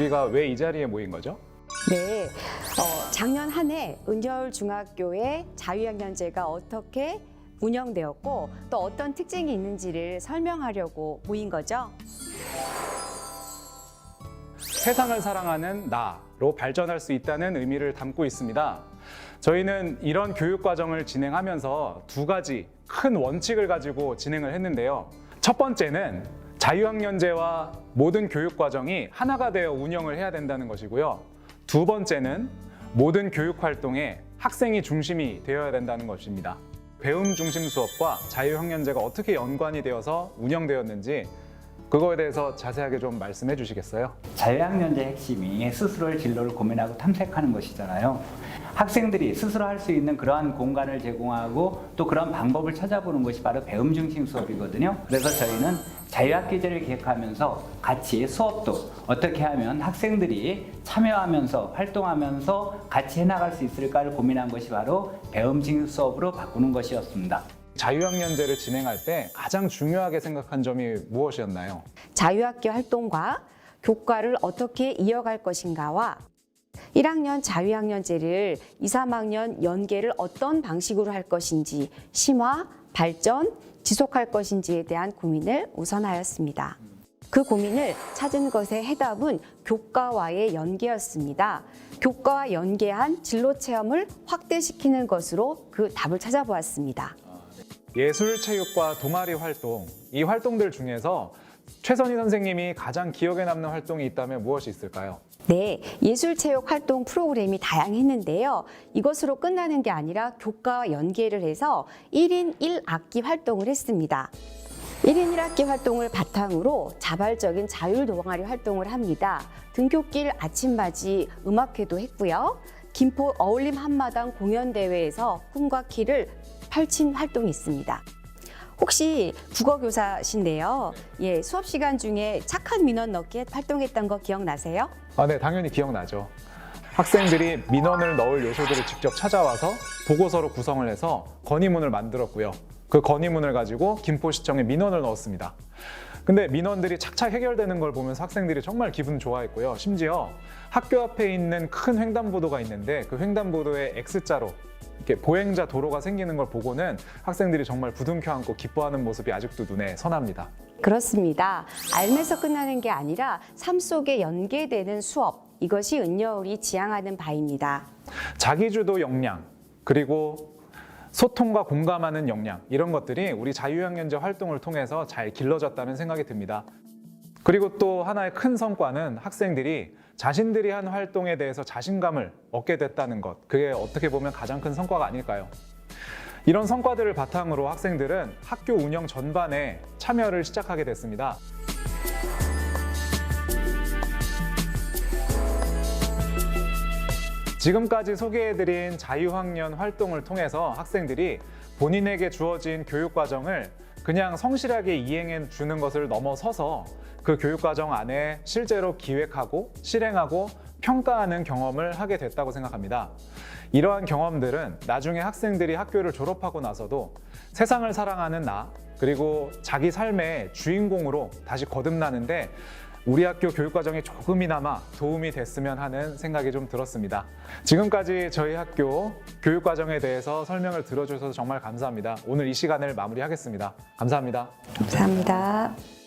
우리가 왜 이 자리에 모인 거죠? 네, 어, 작년 한 해 은여울 중학교의 자유학년제가 어떻게 운영되었고 또 어떤 특징이 있는지를 설명하려고 모인 거죠. 세상을 사랑하는 나로 발전할 수 있다는 의미를 담고 있습니다. 저희는 이런 교육 과정을 진행하면서 두 가지 큰 원칙을 가지고 진행을 했는데요. 첫 번째는 자유학년제와 모든 교육 과정이 하나가 되어 운영을 해야 된다는 것이고요. 두 번째는 모든 교육 활동에 학생이 중심이 되어야 된다는 것입니다. 배움 중심 수업과 자유학년제가 어떻게 연관이 되어서 운영되었는지 그거에 대해서 자세하게 좀 말씀해 주시겠어요? 자유학년제 핵심이 스스로의 진로를 고민하고 탐색하는 것이잖아요. 학생들이 스스로 할 수 있는 그러한 공간을 제공하고 또 그런 방법을 찾아보는 것이 바로 배움 중심 수업이거든요. 그래서 저희는 자유학기제를 기획하면서 같이 수업도 어떻게 하면 학생들이 참여하면서 활동하면서 같이 해나갈 수 있을까를 고민한 것이 바로 배움 중심 수업으로 바꾸는 것이었습니다. 자유학년제를 진행할 때 가장 중요하게 생각한 점이 무엇이었나요? 자유학교 활동과 교과를 어떻게 이어갈 것인가와 1학년 자유학년제를 2, 3학년 연계를 어떤 방식으로 할 것인지 심화, 발전, 지속할 것인지에 대한 고민을 우선하였습니다. 그 고민을 찾은 것의 해답은 교과와의 연계였습니다. 교과와 연계한 진로 체험을 확대시키는 것으로 그 답을 찾아보았습니다. 예술, 체육과 동아리 활동 이 활동들 중에서 최선희 선생님이 가장 기억에 남는 활동이 있다면 무엇이 있을까요? 네, 예술체육 활동 프로그램이 다양했는데요. 이것으로 끝나는 게 아니라 교과와 연계를 해서 1인 1악기 활동을 했습니다. 1인 1악기 활동을 바탕으로 자발적인 자율 동아리 활동을 합니다. 등교길 아침맞이 음악회도 했고요. 김포 어울림 한마당 공연대회에서 꿈과 키를 펼친 활동이 있습니다. 혹시 국어 교사신데요. 예, 수업 시간 중에 착한 민원 넣기에 활동했던 거 기억나세요? 아, 네, 당연히 기억나죠. 학생들이 민원을 넣을 요소들을 직접 찾아와서 보고서로 구성을 해서 건의문을 만들었고요. 그 건의문을 가지고 김포시청에 민원을 넣었습니다. 근데 민원들이 착착 해결되는 걸 보면서 학생들이 정말 기분 좋아했고요. 심지어 학교 앞에 있는 큰 횡단보도가 있는데 그 횡단보도에 X자로 이렇게 보행자 도로가 생기는 걸 보고는 학생들이 정말 부둥켜 안고 기뻐하는 모습이 아직도 눈에 선합니다. 그렇습니다. 알면서 끝나는 게 아니라 삶 속에 연계되는 수업. 이것이 은여울이 지향하는 바입니다. 자기주도 역량 그리고 소통과 공감하는 역량 이런 것들이 우리 자유학년제 활동을 통해서 잘 길러졌다는 생각이 듭니다. 그리고 또 하나의 큰 성과는 학생들이 자신들이 한 활동에 대해서 자신감을 얻게 됐다는 것. 그게 어떻게 보면 가장 큰 성과가 아닐까요? 이런 성과들을 바탕으로 학생들은 학교 운영 전반에 참여를 시작하게 됐습니다. 지금까지 소개해드린 자유학년 활동을 통해서 학생들이 본인에게 주어진 교육 과정을 그냥 성실하게 이행해 주는 것을 넘어서서 그 교육 과정 안에 실제로 기획하고 실행하고 평가하는 경험을 하게 됐다고 생각합니다. 이러한 경험들은 나중에 학생들이 학교를 졸업하고 나서도 세상을 사랑하는 나 그리고 자기 삶의 주인공으로 다시 거듭나는데 우리 학교 교육 과정이 조금이나마 도움이 됐으면 하는 생각이 좀 들었습니다. 지금까지 저희 학교 교육 과정에 대해서 설명을 들어주셔서 정말 감사합니다. 오늘 이 시간을 마무리하겠습니다. 감사합니다. 감사합니다.